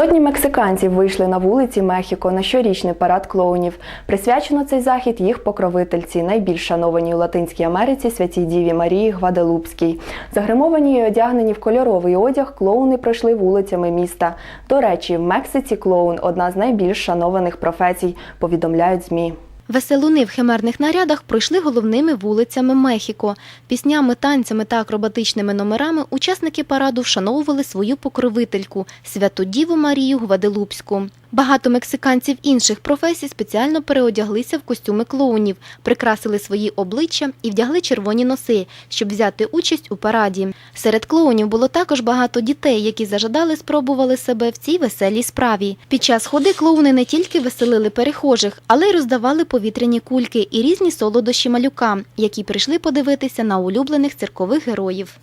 Сотні мексиканців вийшли на вулиці Мехіко на щорічний парад клоунів. Присвячено цей захід їх покровительці, найбільш шанованій у Латинській Америці святій Діві Марії Гваделупській. Загримовані і одягнені в кольоровий одяг, клоуни пройшли вулицями міста. До речі, в Мексиці клоун одна з найбільш шанованих професій, повідомляють ЗМІ. Веселуни в химерних нарядах пройшли головними вулицями Мехіко. Піснями, танцями та акробатичними номерами учасники параду вшановували свою покровительку святу Діву Марію Гваделупську. Багато мексиканців інших професій спеціально переодяглися в костюми клоунів, прикрасили свої обличчя і вдягли червоні носи, щоб взяти участь у параді. Серед клоунів було також багато дітей, які зажадали спробували себе в цій веселій справі. Під час ходи клоуни не тільки веселили перехожих, але й роздавали повітряні кульки і різні солодощі малюкам, які прийшли подивитися на улюблених циркових героїв.